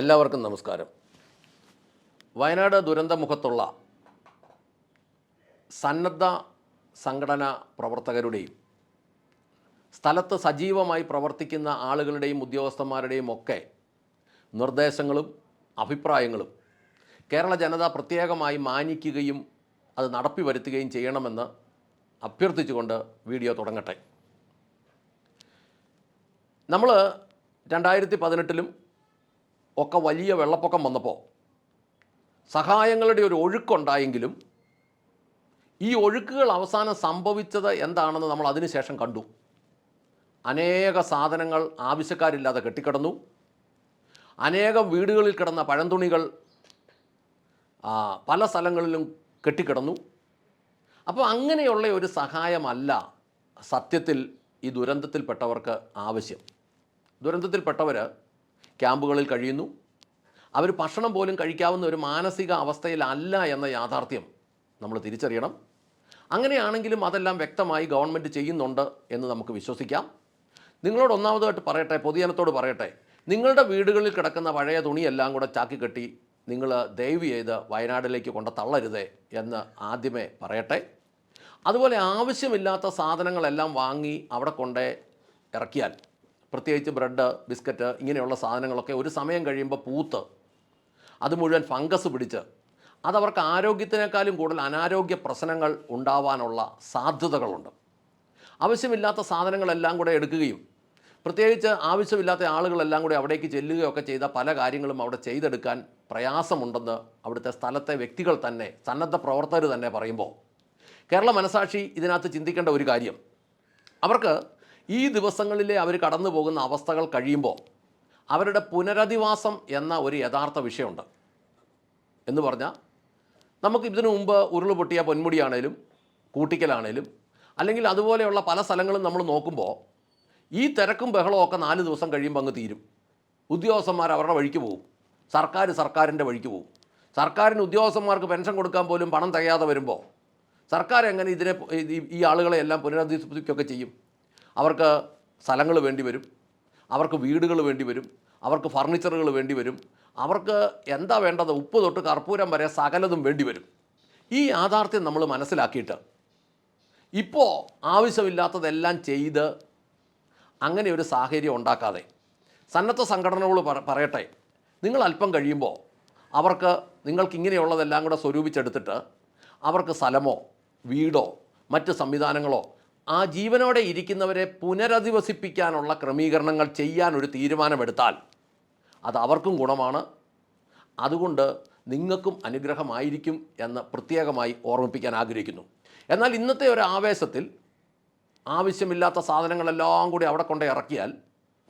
എല്ലാവർക്കും നമസ്കാരം. വയനാട് ദുരന്തമുഖത്തുള്ള സന്നദ്ധ സംഘടന പ്രവർത്തകരുടെയും സ്ഥലത്ത് സജീവമായി പ്രവർത്തിക്കുന്ന ആളുകളുടെയും ഉദ്യോഗസ്ഥന്മാരുടെയും ഒക്കെ നിർദ്ദേശങ്ങളും അഭിപ്രായങ്ങളും കേരള ജനത പ്രത്യേകമായി മാനിക്കുകയും അത് നടപ്പി വരുത്തുകയും ചെയ്യണമെന്ന് അഭ്യർത്ഥിച്ചുകൊണ്ട് വീഡിയോ തുടങ്ങട്ടെ. നമ്മൾ രണ്ടായിരത്തി പതിനെട്ടിലും ഒക്കെ വലിയ വെള്ളപ്പൊക്കം വന്നപ്പോൾ സഹായങ്ങളുടെ ഒരു ഒഴുക്കുണ്ടായെങ്കിലും ഈ ഒഴുക്കുകൾ അവസാനം സംഭവിച്ചത് എന്താണെന്ന് നമ്മൾ അതിനുശേഷം കണ്ടു. അനേക സാധനങ്ങൾ ആവശ്യക്കാരില്ലാതെ കെട്ടിക്കിടന്നു. അനേകം വീടുകളിൽ കിടന്ന പഴന്തുണികൾ പല സ്ഥലങ്ങളിലും കെട്ടിക്കിടന്നു. അപ്പോൾ അങ്ങനെയുള്ള ഒരു സഹായമല്ല സത്യത്തിൽ ഈ ദുരന്തത്തിൽപ്പെട്ടവർക്ക് ആവശ്യം. ദുരന്തത്തിൽപ്പെട്ടവർ ക്യാമ്പുകളിൽ കഴിയുന്നു. അവർ ഭക്ഷണം പോലും കഴിക്കാവുന്ന ഒരു മാനസിക അവസ്ഥയിലല്ല എന്ന യാഥാർത്ഥ്യം നമ്മൾ തിരിച്ചറിയണം. അങ്ങനെയാണെങ്കിലും അതെല്ലാം വ്യക്തമായി ഗവൺമെന്റ് ചെയ്യുന്നുണ്ട് എന്ന് നമുക്ക് വിശ്വസിക്കാം. നിങ്ങളോട് ഒന്നാമതായിട്ട് പറയട്ടെ പൊതുജനത്തോട് പറയട്ടെ. നിങ്ങളുടെ വീടുകളിൽ കിടക്കുന്ന പഴയ തുണിയെല്ലാം കൂടെ ചാക്കി കെട്ടി നിങ്ങൾ ദയവ് ചെയ്ത് വയനാട്ടിലേക്ക് കൊണ്ട് തള്ളരുതേ എന്ന് ആദ്യമേ പറയട്ടെ. അതുപോലെ ആവശ്യമില്ലാത്ത സാധനങ്ങളെല്ലാം വാങ്ങി അവിടെ കൊണ്ട് ഇറക്കിയാൽ പ്രത്യേകിച്ച് ബ്രെഡ് ബിസ്ക്കറ്റ് ഇങ്ങനെയുള്ള സാധനങ്ങളൊക്കെ ഒരു സമയം കഴിയുമ്പോൾ പൂത്ത്. അത് മുഴുവൻ ഫംഗസ് പിടിച്ച്. അതവർക്ക് ആരോഗ്യത്തിനേക്കാളും കൂടുതൽ അനാരോഗ്യ പ്രശ്നങ്ങൾ ഉണ്ടാവാനുള്ള സാധ്യതകളുണ്ട്. ആവശ്യമില്ലാത്ത സാധനങ്ങളെല്ലാം കൂടെ എടുക്കുകയും പ്രത്യേകിച്ച് ആവശ്യമില്ലാത്ത ആളുകളെല്ലാം കൂടി അവിടേക്ക് ചെല്ലുകയൊക്കെ ചെയ്ത പല കാര്യങ്ങളും അവിടെ ചെയ്തെടുക്കാൻ പ്രയാസമുണ്ടെന്ന് അവിടുത്തെ സ്ഥലത്തെ വ്യക്തികൾ തന്നെ സന്നദ്ധ പ്രവർത്തകർ തന്നെ പറയുമ്പോൾ. കേരള മനസാക്ഷി ഇതിനകത്ത് ചിന്തിക്കേണ്ട ഒരു കാര്യം. അവർക്ക് ഈ ദിവസങ്ങളിലെ അവർ കടന്നു പോകുന്ന അവസ്ഥകൾ കഴിയുമ്പോൾ അവരുടെ പുനരധിവാസം എന്ന ഒരു യഥാർത്ഥ വിഷയമുണ്ട്. എന്ന് പറഞ്ഞാൽ നമുക്ക് ഇതിനു മുമ്പ് ഉരുൾ പൊട്ടിയ പൊന്മുടിയാണേലും കൂട്ടിക്കലാണേലും അല്ലെങ്കിൽ അതുപോലെയുള്ള പല സ്ഥലങ്ങളും നമ്മൾ നോക്കുമ്പോൾ ഈ തിരക്കും ബഹളവും ഒക്കെ നാല് ദിവസം കഴിയുമ്പോൾ അങ്ങ് തീരും. ഉദ്യോഗസ്ഥന്മാർ അവരുടെ വഴിക്ക് പോകും സർക്കാർ സർക്കാരിന്റെ വഴിക്ക് പോകും സർക്കാരിന് ഉദ്യോഗസ്ഥന്മാർക്ക് പെൻഷൻ കൊടുക്കാൻ പോലും പണം തികയാതെ വരുമ്പോൾ സർക്കാർ എങ്ങനെ ഇതിനെ ഈ- ഈ ആളുകളെ എല്ലാം പുനരധിവസിപ്പിക്കുകയൊക്കെ ചെയ്യും? അവർക്ക് സ്ഥലങ്ങൾ വേണ്ടി വരും അവർക്ക് വീടുകൾ വേണ്ടി വരും അവർക്ക് ഫർണിച്ചറുകൾ വേണ്ടി വരും. അവർക്ക് എന്താ വേണ്ടത്? ഉപ്പ് തൊട്ട് കർപ്പൂരം വരെ സകലതും വേണ്ടി വരും. ഈ യാഥാർത്ഥ്യം നമ്മൾ മനസ്സിലാക്കിയിട്ട് ഇപ്പോൾ ആവശ്യമില്ലാത്തതെല്ലാം ചെയ്ത് അങ്ങനെ ഒരു സാഹചര്യം ഉണ്ടാക്കാതെ സന്നദ്ധ സംഘടനകൾ പറയട്ടെ. നിങ്ങൾ അല്പം കഴിയുമ്പോൾ അവർക്ക് നിങ്ങൾക്ക് ഇങ്ങനെയുള്ളതെല്ലാം കൂടെ സ്വരൂപിച്ചെടുത്തിട്ട് അവർക്ക് സ്ഥലമോ വീടോ മറ്റ് സംവിധാനങ്ങളോ ആ ജീവനോടെ ഇരിക്കുന്നവരെ പുനരധിവസിപ്പിക്കാനുള്ള ക്രമീകരണങ്ങൾ ചെയ്യാൻ ഒരു തീരുമാനമെടുത്താൽ അത് അവർക്കും ഗുണമാണ്. അതുകൊണ്ട് നിങ്ങൾക്കും അനുഗ്രഹമായിരിക്കും എന്ന് പ്രത്യേകമായി ഓർമ്മിപ്പിക്കാൻ ആഗ്രഹിക്കുന്നു. എന്നാൽ ഇന്നത്തെ ഒരു ആവേശത്തിൽ ആവശ്യമില്ലാത്ത സാധനങ്ങളെല്ലാം കൂടി അവിടെ കൊണ്ട് ഇറക്കിയാൽ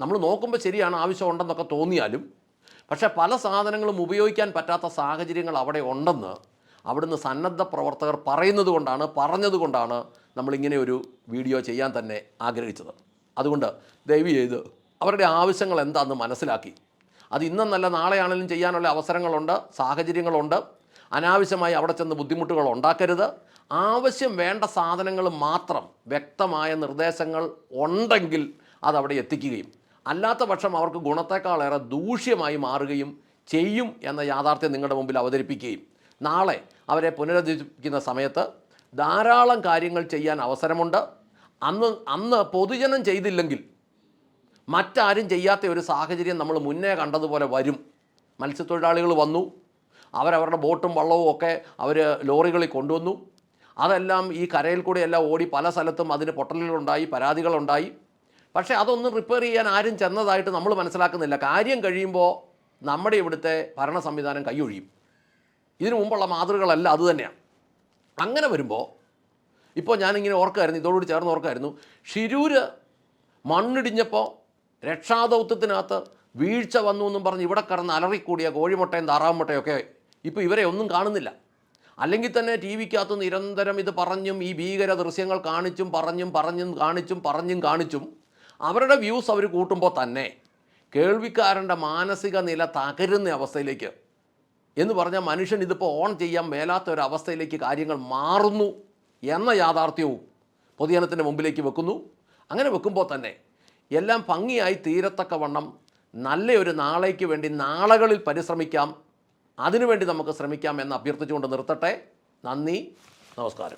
നമ്മൾ നോക്കുമ്പോൾ ശരിയാണ് ആവശ്യമുണ്ടെന്നൊക്കെ തോന്നിയാലും പക്ഷേ പല സാധനങ്ങളും ഉപയോഗിക്കാൻ പറ്റാത്ത സാഹചര്യങ്ങൾ അവിടെ ഉണ്ടെന്ന് അവിടുന്ന് സന്നദ്ധ പ്രവർത്തകർ പറയുന്നത് കൊണ്ടാണ് പറഞ്ഞതുകൊണ്ടാണ് നമ്മളിങ്ങനെ ഒരു വീഡിയോ ചെയ്യാൻ തന്നെ ആഗ്രഹിച്ചത്. അതുകൊണ്ട് ദയവ് ചെയ്ത് അവരുടെ ആവശ്യങ്ങൾ എന്താണെന്ന് മനസ്സിലാക്കി. അത് ഇന്നെന്നല്ല നാളെയാണെങ്കിലും ചെയ്യാനുള്ള അവസരങ്ങളുണ്ട് സാഹചര്യങ്ങളുണ്ട്. അനാവശ്യമായി അവിടെ ചെന്ന് ബുദ്ധിമുട്ടുകൾ ഉണ്ടാക്കരുത്. ആവശ്യം വേണ്ട സാധനങ്ങൾ മാത്രം വ്യക്തമായ നിർദ്ദേശങ്ങൾ ഉണ്ടെങ്കിൽ അതവിടെ എത്തിക്കുകയും അല്ലാത്ത പക്ഷം അവർക്ക് ഗുണത്തെക്കാളേറെ ദൂഷ്യമായി മാറുകയും ചെയ്യും എന്ന യാഥാർത്ഥ്യം നിങ്ങളുടെ മുമ്പിൽ അവതരിപ്പിക്കുകയും. നാളെ അവരെ പുനരധിപ്പിക്കുന്ന സമയത്ത് ധാരാളം കാര്യങ്ങൾ ചെയ്യാൻ അവസരമുണ്ട്. അന്ന് അന്ന് പൊതുജനം ചെയ്തില്ലെങ്കിൽ മറ്റാരും ചെയ്യാത്ത ഒരു സാഹചര്യം നമ്മൾ മുന്നേ കണ്ടതുപോലെ വരും. മത്സ്യത്തൊഴിലാളികൾ വന്നു. അവരവരുടെ ബോട്ടും വള്ളവും ഒക്കെ അവർ ലോറികളിൽ കൊണ്ടുവന്നു. അതെല്ലാം ഈ കരയിൽ കൂടെ എല്ലാം ഓടി പല സ്ഥലത്തും അതിന് പൊട്ടലുകളുണ്ടായി പരാതികളുണ്ടായി. പക്ഷേ അതൊന്നും റിപ്പയർ ചെയ്യാൻ ആരും ചെന്നതായിട്ട് നമ്മൾ മനസ്സിലാക്കുന്നില്ല. കാര്യം കഴിയുമ്പോൾ നമ്മുടെ ഇവിടുത്തെ ഭരണ സംവിധാനം കൈയൊഴിയും. ഇതിനു മുമ്പുള്ള മാതൃകളല്ല അതുതന്നെയാണ് അങ്ങനെ വരുമ്പോൾ ഇപ്പോൾ ഞാനിങ്ങനെ ഓർക്കായിരുന്നു ഇതോടുകൂടി ചേർന്ന് ഓർക്കായിരുന്നു. ഷിരൂര് മണ്ണിടിഞ്ഞപ്പോൾ രക്ഷാദൗത്യത്തിനകത്ത് വീഴ്ച വന്നു എന്നും പറഞ്ഞ് ഇവിടെ കിടന്ന് അലറിക്കൂടിയ കോഴിമുട്ടയും താറാവ് മുട്ടയൊക്കെ ഇപ്പോൾ ഇവരെ ഒന്നും കാണുന്നില്ല. അല്ലെങ്കിൽ തന്നെ ടി വിക്കകത്ത് നിരന്തരം ഇത് പറഞ്ഞും ഈ ഭീകര ദൃശ്യങ്ങൾ കാണിച്ചും പറഞ്ഞും പറഞ്ഞും കാണിച്ചും പറഞ്ഞും കാണിച്ചും അവരുടെ വ്യൂസ് അവർ കൂട്ടുമ്പോൾ തന്നെ കേൾവിക്കാരന്റെ മാനസിക നില തകരുന്ന അവസ്ഥയിലേക്ക് എന്ന് പറഞ്ഞാൽ മനുഷ്യൻ ഇതിപ്പോൾ ഓൺ ചെയ്യാൻ മേലാത്ത ഒരു അവസ്ഥയിലേക്ക് കാര്യങ്ങൾ മാറുന്നു എന്ന യാഥാർത്ഥ്യവും പൊതുജനത്തിന്റെ മുമ്പിലേക്ക് വെക്കുന്നു. അങ്ങനെ വെക്കുമ്പോൾ തന്നെ എല്ലാം ഭംഗിയായി തീരത്തക്ക തീരത്തക്കവണ്ണം നല്ലൊരു നാളേക്ക് വേണ്ടി നാളകളിൽ പരിശ്രമിക്കാം. അതിനുവേണ്ടി നമുക്ക് ശ്രമിക്കാം എന്ന് അഭ്യർത്ഥിച്ചുകൊണ്ട് നിർത്തട്ടെ. നന്ദി. നമസ്കാരം.